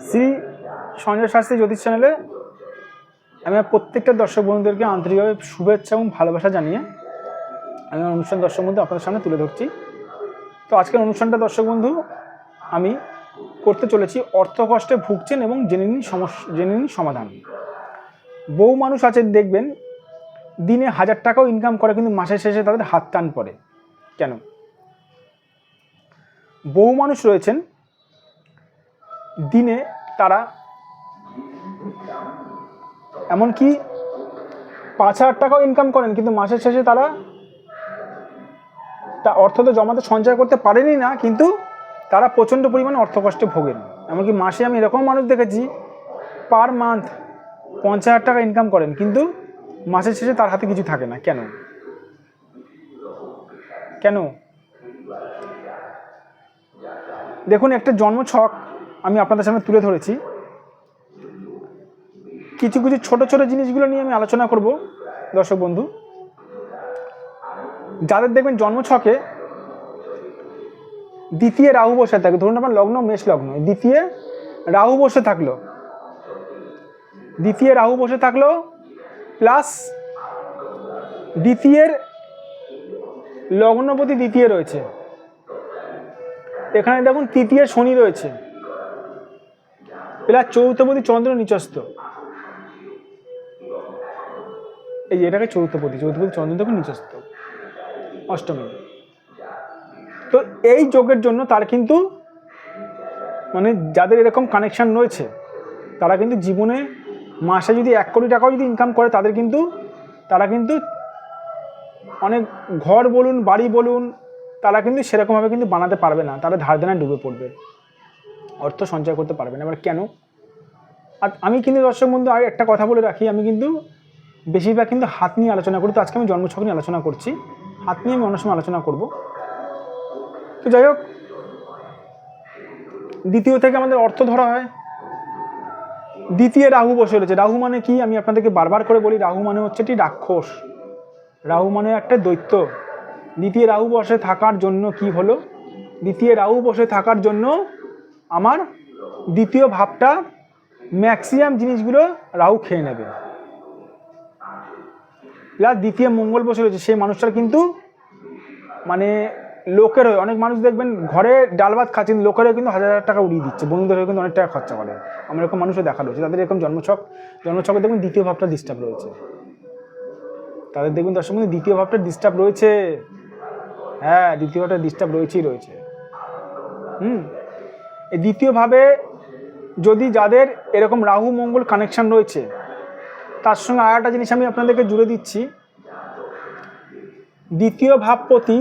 শ্রী সঞ্জয় শাস্ত্রী জ্যোতিষ চ্যানেলে আমি আমার প্রত্যেকটা দর্শক বন্ধুদেরকে আন্তরিকভাবে শুভেচ্ছা এবং ভালোবাসা জানিয়ে আমি আমার অনুষ্ঠান দর্শক বন্ধু আপনাদের সামনে তুলে ধরছি। তো আজকের অনুষ্ঠানটা দর্শক বন্ধু, আমি করতে চলেছি অর্থ কষ্টে ভুগছেন এবং জেনে নিন সমস্যা জেনে নিন সমাধান। বহু মানুষ আছে দেখবেন, দিনে হাজার টাকাও ইনকাম করে কিন্তু মাসের শেষে তাদের হাত টান পড়ে। কেন? বহু মানুষ রয়েছেন দিনে তারা এমনকি পাঁচ হাজার টাকাও ইনকাম করেন, কিন্তু মাসের শেষে তারা তা অর্থ তো জমাতে সঞ্চয় করতে পারেনি না, কিন্তু তারা প্রচণ্ড পরিমাণে অর্থ কষ্টে ভোগেন। এমনকি মাসে আমি এরকম মানুষ দেখেছি পার মান্থ পঞ্চাশ হাজার টাকা ইনকাম করেন, কিন্তু মাসের শেষে তার হাতে কিছু থাকে না। কেন? কেন? দেখুন, একটা জন্মছক আমি আপনাদের সামনে তুলে ধরেছি। কিছু কিছু ছোট ছোট জিনিসগুলো নিয়ে আমি আলোচনা করব, দর্শক বন্ধু। যাদের দেখবেন জন্ম ছকে দ্বিতীয় রাহু বসে থাকে, ধরুন আমার লগ্ন মেষ লগ্ন দ্বিতীয় রাহু বসে থাকল। দ্বিতীয় রাহু বসে থাকল, প্লাস দ্বিতীয়ের লগ্নপতি দ্বিতীয় রয়েছে। এখানে দেখুন, তৃতীয় শনি রয়েছে। প্লাস চৌথপতি চন্দ্র নিচস্ত এই যে এটাকে চৌথপতি চৌথপতি চন্দ্র দেখুন নিচস্ত অষ্টমী। তো এই যোগের জন্য তার কিন্তু মানে যাদের এরকম কানেকশান রয়েছে, তারা কিন্তু জীবনে মাসে যদি এক কোটি টাকাও যদি ইনকাম করে, তাদের কিন্তু, তারা কিন্তু অনেক ঘর বলুন, বাড়ি বলুন, তারা কিন্তু সেরকমভাবে কিন্তু বানাতে পারবে না, তারা ধার দেনায় ডুবে পড়বে। অর্থ সঞ্চয় করতে পারবে না। এবার কেন? আর আমি কিন্তু দর্শক বন্ধু, আর একটা কথা বলে রাখি, আমি কিন্তু বেশিরভাগ কিন্তু হাত নিয়ে আলোচনা করি। তো আজকে আমি জন্মছক নিয়ে আলোচনা করছি। হাত নিয়ে আমি অন্য সময় আলোচনা করব। তো যাই হোক, দ্বিতীয় থেকে আমাদের অর্থ ধরা হয়। দ্বিতীয় রাহু বসে রয়েছে। রাহু মানে কি? আমি আপনাদেরকে বারবার করে বলি, রাহু মানে হচ্ছে একটি রাক্ষস। রাহু মানে একটা দৈত্য। দ্বিতীয় রাহু বসে থাকার জন্য কি হলো? দ্বিতীয় রাহু বসে থাকার জন্য আমার দ্বিতীয় ভাবটা ম্যাক্সিমাম জিনিসগুলো রাহু খেয়ে নেবে। প্লাস দ্বিতীয় মঙ্গল বসে রয়েছে সেই মানুষটার কিন্তু মানে লোকের হয়ে, অনেক মানুষ দেখবেন ঘরে ডাল ভাত খাচ্ছেন, লোকের হয়ে কিন্তু হাজার হাজার টাকা উড়িয়ে দিচ্ছে, বন্ধুদের হয়ে কিন্তু অনেক টাকা খরচা করে। আমার এরকম মানুষও দেখা রয়েছে, তাদের এরকম জন্মছক, জন্মছকে দেখবেন দ্বিতীয় ভাবটা ডিস্টার্ব রয়েছে। তাদের দেখবেন দর্শক বন্ধু, দ্বিতীয় ভাবটা ডিস্টার্ব রয়েছে। হ্যাঁ দ্বিতীয় ভাবটা ডিস্টার্ব রয়েছেই রয়েছে। হুম। দ্বিতীয়ভাবে যদি যাদের এরকম রাহু মঙ্গল কানেকশন রয়েছে, তার সঙ্গে আর একটা জিনিস আমি আপনাদেরকে জুড়ে দিচ্ছি। দ্বিতীয় ভাবপতি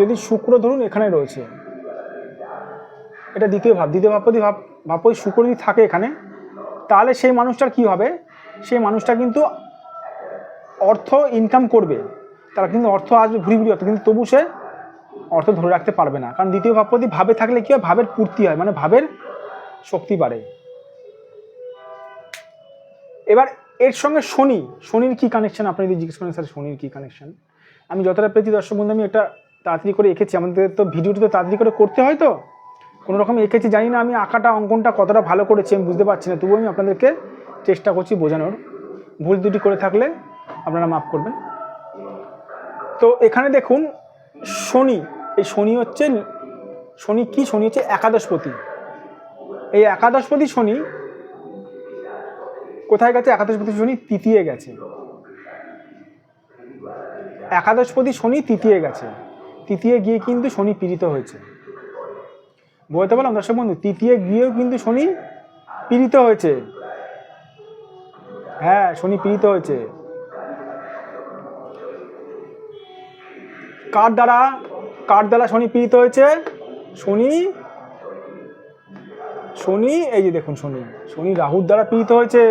যদি শুক্র ধরুন এখানে রয়েছে, এটা দ্বিতীয় ভাব। দ্বিতীয় ভাবপতি ভাব, ভাবপতি শুক্র যদি থাকে এখানে, তাহলে সেই মানুষটার কি হবে? সেই মানুষটা কিন্তু অর্থ ইনকাম করবে। তারা কিন্তু অর্থ আসবে ভুরি ভুরি অর্থ, কিন্তু তবু সে অর্থ ধরে রাখতে পারবে না। কারণ দ্বিতীয় ভাবপতি ভাবে থাকলে কি হয়? ভাবের পূর্তি হয় মানে ভাবের শক্তি বাড়ে। এবার এর সঙ্গে শনি, শনির কি কানেকশন আপনি যদি জিজ্ঞেস করেন, স্যার, শনির কি কানেকশন আমি যতটা পেয়েছি দর্শক বন্ধু, আমি একটা তাড়াতাড়ি করে এঁকেছি। আমাদের তো ভিডিওটি তো তাড়াতাড়ি করে করতে হয় তো? কোনো রকম এঁকেছি, জানি না আমি আঁকাটা, অঙ্কনটা কতটা ভালো করেছি, আমি বুঝতে পারছি না। তবুও আমি আপনাদেরকে চেষ্টা করছি বোঝানোর। ভুল দুটি করে থাকলে আপনারা মাফ করবেন। তো এখানে দেখুন শনি, এই শনি হচ্ছে, শনি কি শনি হচ্ছে? একাদশপতি। এই একাদশপতি শনি কোথায় গেছে? একাদশপতি শনি তৃতীয় গেছে। একাদশপতি শনি তৃতীয় গেছে। তৃতীয় গিয়ে কিন্তু শনি পীড়িত হয়েছে। বলতে পারলাম, দর্শক বন্ধু, তৃতীয় গিয়েও কিন্তু শনি পীড়িত হয়েছে। হ্যাঁ শনি পীড়িত হয়েছে। কার দ্বারা কার দ্বারা শনি পীড়িত হয়েছে? শনি শনি, এই যে দেখুন শনি শনি রাহুর দ্বারা পীড়িত হয়েছে।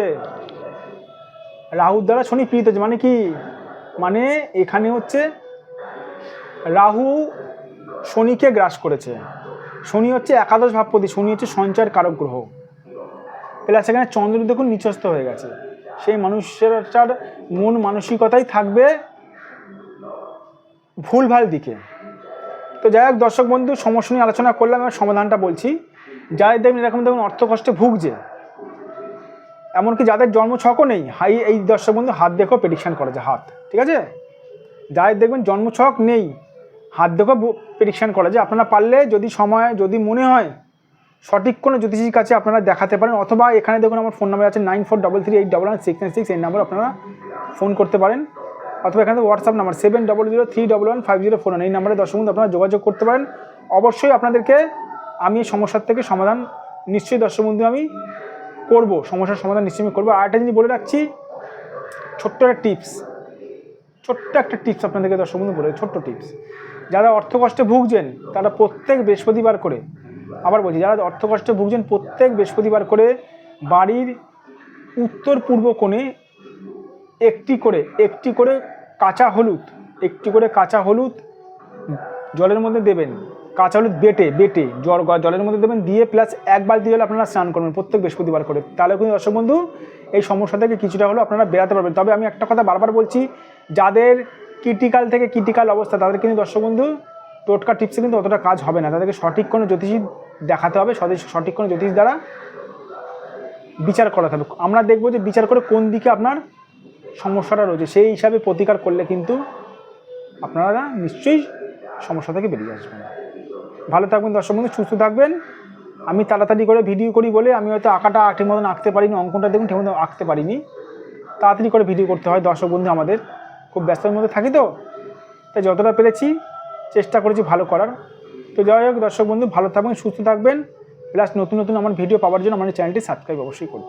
রাহুর দ্বারা শনি পীড়িত হয়েছে মানে কি? মানে এখানে হচ্ছে রাহু শনিকে গ্রাস করেছে। শনি হচ্ছে একাদশ ভাবপতি, শনি হচ্ছে সঞ্চয়ের কারক গ্রহ। প্লাস এখানে চন্দ্র দেখুন নিচস্থ হয়ে গেছে। সেই মানুষটার মন মানসিকতাই থাকবে। ভুলভাল দিকে। তো যাই হোক, দর্শক বন্ধু, সমস্যা নিয়ে আলোচনা করলাম, এবার সমাধানটা বলছি। যাদের দেখবেন এরকম দেখুন অর্থ কষ্টে ভুগছে। এমনকি যাদের জন্মছকও নেই, হাই, এই দর্শক বন্ধু, হাত দেখেও প্রেডিকশান করা যায় হাত, ঠিক আছে? যাদের দেখবেন জন্মছক নেই, হাত দেখেও প্রেডিকশান করা যায় আপনারা পারলে যদি সময়, যদি মনে হয়, সঠিক কোনো জ্যোতিষীর কাছে আপনারা দেখাতে পারেন, অথবা এখানে দেখুন আমার ফোন নাম্বার আছে nine four double three eight double one six nine six এই নাম্বার আপনারা ফোন করতে পারেন। অথবা এখানে WhatsApp number seven double zero three double one five zero four এই নাম্বারে দর্শক বন্ধু আপনারা যোগাযোগ করতে পারেন। অবশ্যই আপনাদেরকে আমি এই সমস্যার থেকে সমাধান নিশ্চয়ই দর্শক বন্ধু আমি করব, সমস্যার সমাধান নিশ্চয়ই আমি করব। আর একটা জিনিস বলে রাখছি, ছোট্ট একটা টিপস, ছোট্ট একটা টিপস আপনাদেরকে দর্শক বন্ধু বলে ছোট্ট টিপস। যারা অর্থ কষ্টে ভুগছেন, তারা প্রত্যেক বৃহস্পতিবার করে, আবার বলছি, যারা অর্থ কষ্টে ভুগছেন, প্রত্যেক বৃহস্পতিবার করে বাড়ির উত্তর পূর্ব কোণে একটি করে একটি করে কাঁচা হলুদ, একটি করে কাঁচা হলুদ জলের মধ্যে দেবেন। কাঁচা হলুদ বেটে বেটে জল জলের মধ্যে দেবেন, দিয়ে প্লাস এক বালতি জলে আপনারা স্নান করবেন প্রত্যেক বৃহস্পতিবার করে। তাহলে কিন্তু দর্শক বন্ধু, এই সমস্যা থেকে কিছুটা হলেও আপনারা বেরাতে পারবেন। তবে আমি একটা কথা বারবার বলছি, যাদের ক্রিটিক্যাল থেকে ক্রিটিক্যাল অবস্থা, তাদের কিন্তু দর্শক বন্ধু, টোটকা টিপসে কিন্তু অতটা কাজ হবে না। তাদেরকে সঠিক কোনো জ্যোতিষী দেখাতে হবে সঠিক কোনো জ্যোতিষ দ্বারা বিচার করাতে হবে। আমরা দেখব যে বিচার করে কোন দিকে আপনার সমস্যাটা রয়েছে, সেই হিসাবে প্রতিকার করলে কিন্তু আপনারা নিশ্চয়ই সমস্যা থেকে বেরিয়ে আসবেন। ভালো থাকবেন দর্শক বন্ধু, সুস্থ থাকবেন। আমি তাড়াতাড়ি করে ভিডিও করি বলে আমি হয়তো আঁকাটা ঠিক মতন আঁকতে পারিনি, অঙ্কনটা দেখুন ঠিক মতন আঁকতে পারিনি। তাড়াতাড়ি করে ভিডিও করতে হয় দর্শক বন্ধু আমাদের। খুব ব্যস্তর মধ্যে থাকি তো, তাই যতটা পেরেছি চেষ্টা করেছি ভালো করার। তো যাই হোক দর্শক বন্ধু, ভালো থাকবেন, সুস্থ থাকবেন। প্লাস নতুন নতুন আমার ভিডিও পাওয়ার জন্য আমার চ্যানেলটি সাবস্ক্রাইব অবশ্যই করুন